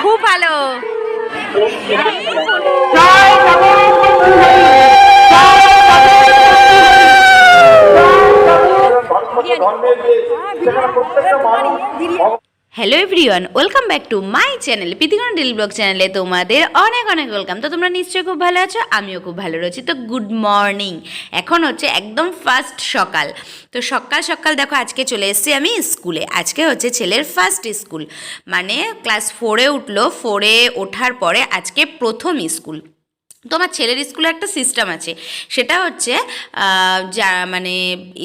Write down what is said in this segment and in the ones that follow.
খুব ভালো। ধর্মের যে প্রত্যেকটা মানুষ hello everyone welcome back to my channel প্রীতিকরণ daily vlog চ্যানেলে তোমাদের অনেক অনেক ওয়েলকাম তো তোমরা নিশ্চয়ই খুব ভালো আছো, আমিও খুব ভালো রয়েছি। তো গুড মর্নিং এখন হচ্ছে একদম ফার্স্ট সকাল। তো সকাল সকাল দেখো, আজকে চলে এসেছি আমি স্কুলে আজকে হচ্ছে ছেলের ফার্স্ট স্কুল মানে ক্লাস ফোরে উঠল ফোরে ওঠার পরে আজকে প্রথম স্কুল তোমার ছেলের স্কুলে একটা সিস্টেম আছে। সেটা হচ্ছে যা মানে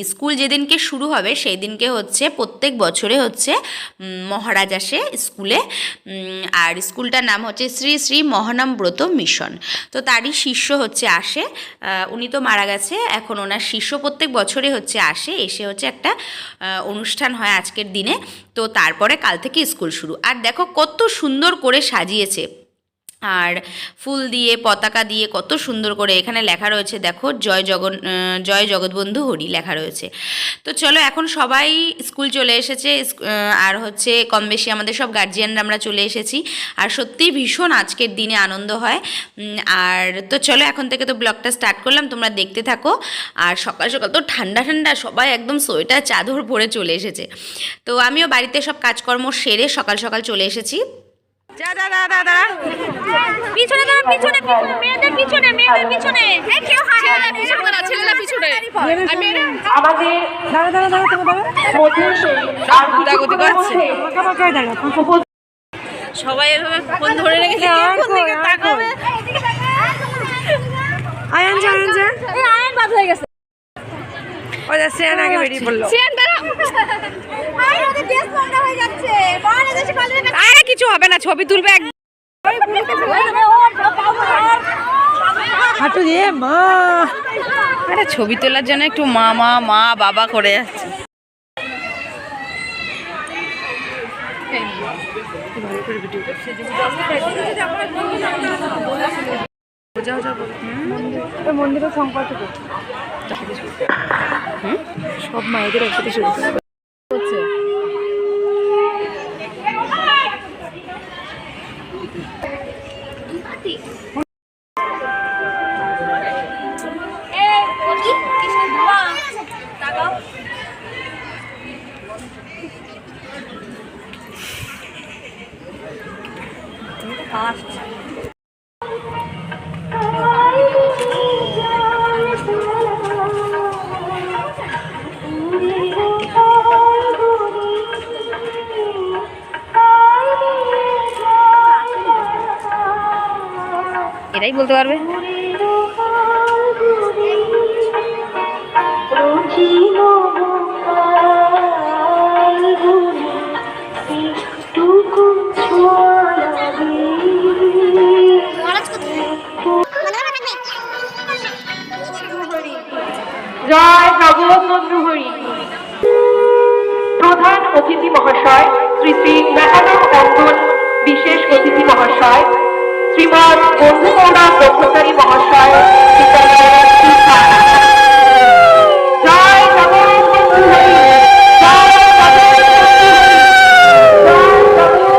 স্কুল যেদিনকে শুরু হবে সেই দিনকে হচ্ছে প্রত্যেক বছরে হচ্ছে মহারাজ আসে স্কুলে। আর স্কুলটার নাম হচ্ছে শ্রী শ্রী মহানামব্রত মিশন। তো তারই শিষ্য হচ্ছে আসে উনি তো মারা গেছে, এখন ওনার শিষ্য প্রত্যেক বছরে হচ্ছে আসে, এসে হচ্ছে একটা অনুষ্ঠান হয় আজকের দিনে। তো তারপরে কাল থেকে স্কুল শুরু। আর দেখো কত সুন্দর করে সাজিয়েছে। আর ফুল দিয়ে, পতাকা দিয়ে কত সুন্দর করে এখানে লেখা রয়েছে। দেখো, জয় জগন জয় জগৎবন্ধু হরি লেখা রয়েছে। তো চলো, এখন সবাই স্কুল চলে এসেছে। আর হচ্ছে কম বেশি আমাদের সব গার্জিয়ানরা আমরা চলে এসেছি। আর সত্যিই ভীষণ আজকের দিনে আনন্দ হয়। আর তো চলো, এখন থেকে তো ব্লগটা স্টার্ট করলাম। তোমরা দেখতে থাকো। আর সকাল সকাল তো ঠান্ডা ঠান্ডা, সবাই একদম সোয়েটার, চাদর পরে চলে এসেছে। তো আমিও বাড়িতে সব কাজকর্ম সেরে সকাল সকাল চলে এসেছি। যা দা দা দা দা পিছনে দাঁড়ান পিছনে পিছনে মেয়েদের পিছনে মেয়েদের পিছনে। এই কেউ হাত ছেলেরা পিছনে দাঁড়া ছেলেরা পিছনে। আর আমাদের দাঁড়া দাঁড়া দাঁড়া দাঁড়া দাঁড়া। মধ্যে সেই আর গুদাগুদি করছে। পাকা পাকায় দাঁড়া। সবাই এভাবে ফোন ধরে রেখেছে আর কই, আর আয়ান যা আয়ান যা। এই আয়ন বাদ হয়ে গেছে। ও যা শ্রেয়ান আগে বেরিয়ে পড়ল। সিয়ান ওদের ড্রেস বন্ধ হয়ে যাচ্ছে। কলেজে আরে কিছু হবে না ছবি তুলবে এক হাঁটু দিয়ে মা। আরে ছবি তোলার জন্য একটু মা মা মা বাবা করে যাচ্ছে। মন্দিরের সব মায়েদের একসাথে শুরু করছে এই বলি কিসের ধোয়া তাকাও এটাই বলতে পারবে? অতিথি মহাশয় শ্রী শ্রী নন্দন বিশেষ অতিথি মহাশয় শ্রীমৎ বন্ধু ব্রহ্মচারী মহাশয় বিদ্যালয়ের শিক্ষা। জয় জগবন্ধু হরি জয় জগবন্ধু হরি জয় জগবন্ধু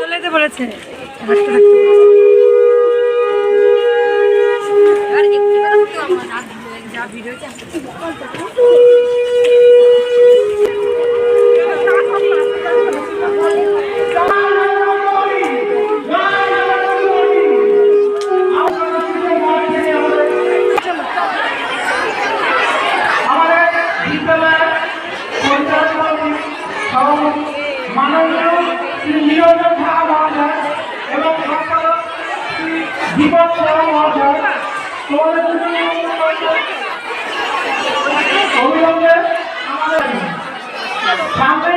চলে যেতে বলেছে হাসতে থাকতে বলেছে। আমাদের বিদ্যালয়ের পরিচালক সভাপতি মাননীয় শ্রী নিরঞ্জন ঝা মহাশয় এবং সরকার শ্রী দীপক সাহা মহাশয় তোমাদের দুজনের অভিনন্দন আমাদের সামনের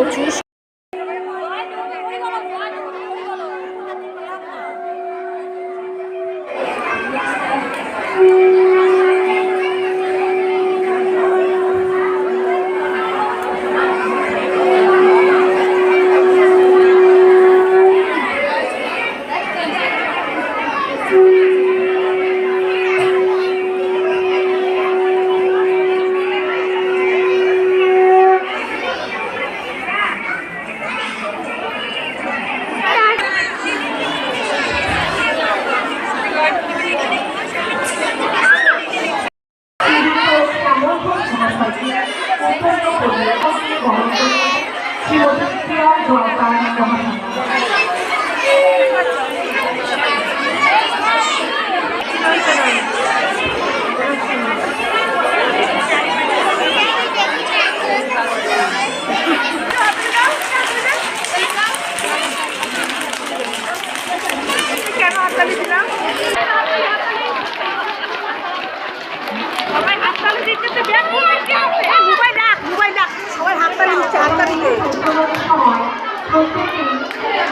প্রচুর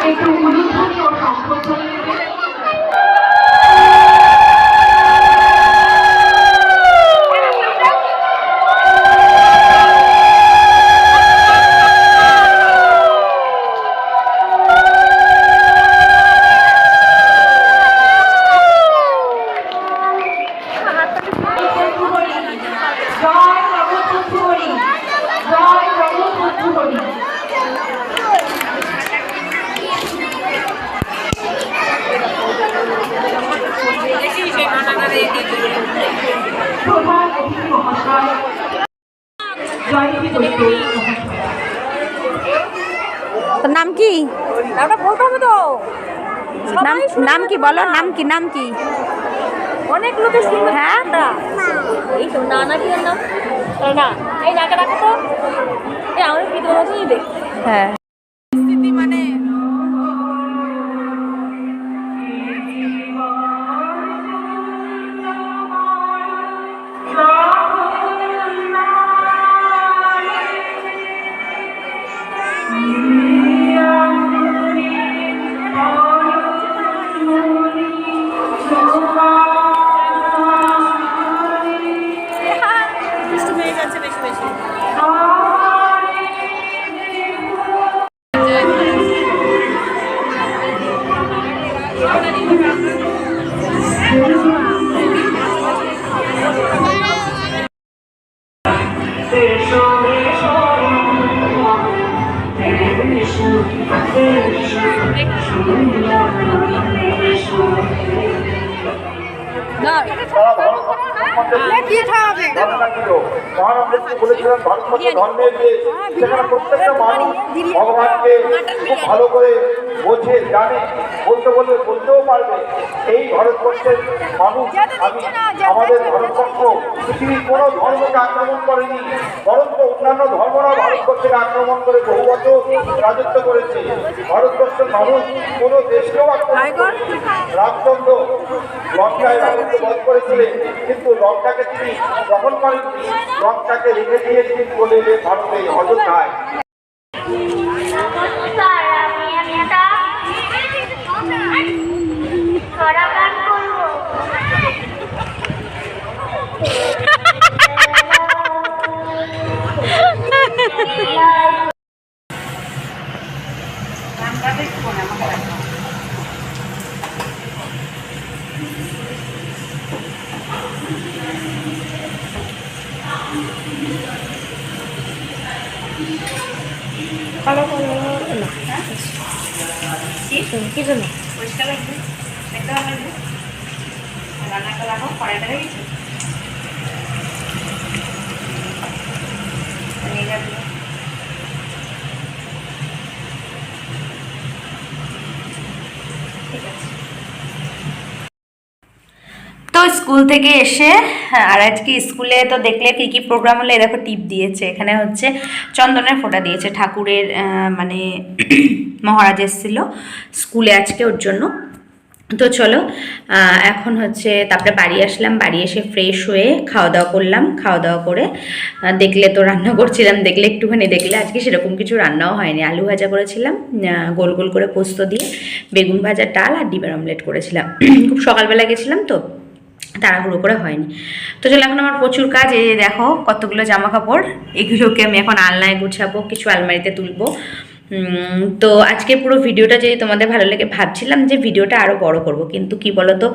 একটু উনি ও সম্পর্ক তোর নাম কি? বলতে হবে তো। নাম নাম কি বলো? নাম কি? নাম কি? অনেক লোকের শুনবে হ্যাঁ? এই তো না না কি নাম? না এই নাকে রাখো তো। এই আমার দেখ। হ্যাঁ হয়ে। সারা বলেছিলেন ভারতবর্ষ ধর্মের প্রত্যেকটা মানুষ ভগবানকে খুব ভালো করে বোঝে জানে বলতে বলতে বলতেও পারবে এই ভারতবর্ষের মানুষ আমি আমাদের ভারতবর্ষ কোনো ধর্মকে আক্রমণ করেনি বরঞ্চ অন্যান্য ধর্মরা ভারতবর্ষকে আক্রমণ করে বহু রাজত্ব করেছে ভারতবর্ষের মানুষ কোনো দেশকেও আক্রমণ। রামচন্দ্র লঙ্কায় বধ করেছিলেন কিন্তু লঙ্কাকে তিনি দখল করেননি রথটাকে রেখে দিয়েছেন বলে ভারতে অযোধ্যায়। তো স্কুল থেকে এসে হ্যাঁ, আর আজকে স্কুলে তো দেখলে কী কী প্রোগ্রাম হলো দেখো টিপ দিয়েছে। এখানে হচ্ছে চন্দনের ফোঁটা দিয়েছে ঠাকুরের মানে মহারাজ এসেছিল স্কুলে আজকে ওর জন্য। তো চলো এখন হচ্ছে তারপরে বাড়ি আসলাম, বাড়ি এসে ফ্রেশ হয়ে খাওয়া দাওয়া করলাম খাওয়া দাওয়া করে দেখলে তো রান্না করছিলাম, দেখলে একটুখানি, দেখলে আজকে সেরকম কিছু রান্নাও হয়নি। আলু ভাজা করেছিলাম গোল গোল করে পোস্ত দিয়ে, বেগুন ভাজা, ডাল আর ডিমের অমলেট করেছিলাম। খুব সকালবেলা গেছিলাম তো, তাড়াহুড়ো করে হয়নি। তো চলো, এখন আমার প্রচুর কাজ, এই দেখো কতগুলো জামা কাপড় এগুলোকে আমি এখন আলনায় গুছাবো, কিছু আলমারিতে তুলবো। তো আজকে পুরো ভিডিওটা যদি তোমাদের ভালো লাগে, ভাবছিলাম যে ভিডিওটা আরও বড় করব, কিন্তু কি বলতো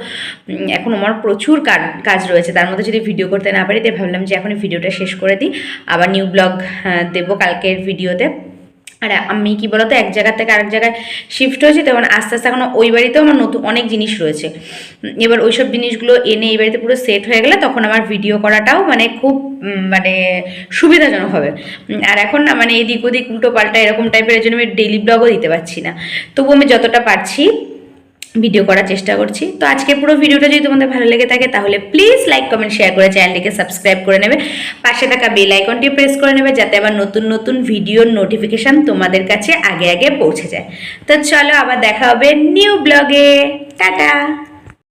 এখন আমার প্রচুর কাজ- কাজ রয়েছে, তার মধ্যে যদি ভিডিও করতে না পারি, তাই ভাবলাম যে এখন ভিডিওটা শেষ করে দিই, আবার নিউ ব্লগ দেবো কালকের ভিডিওতে। আর আমি কি বলতো, এক জায়গা থেকে আরেক জায়গায় শিফট হয়েছি, তো এখন আস্তে আস্তে এখন ওই বাড়িতেও আমার নতুন অনেক জিনিস রয়েছে। এবার ওই সব জিনিসগুলো এনে এই বাড়িতে পুরো সেট হয়ে গেলে তখন আমার ভিডিও করাটাও মানে খুব মানে সুবিধাজনক হবে। আর এখন না মানে এদিক ওদিক উল্টো পাল্টা এরকম টাইপের জন্য আমি ডেলি ব্লগও দিতে পারছি না। তবু আমি যতটা পারছি ভিডিও করার চেষ্টা করছি। তো আজকে পুরো ভিডিওটা যদি তোমাদের ভালো লেগে থাকে, তাহলে প্লিজ লাইক কমেন্ট শেয়ার করে চ্যানেলটিকে সাবস্ক্রাইব করে নেবে। পাশে থাকা বেল আইকনটি প্রেস করে নেবে, যাতে আবার নতুন নতুন ভিডিওর নোটিফিকেশান তোমাদের কাছে আগে আগে পৌঁছে যায়। তো চলো আবার দেখা হবে নিউ ব্লগে টাটা!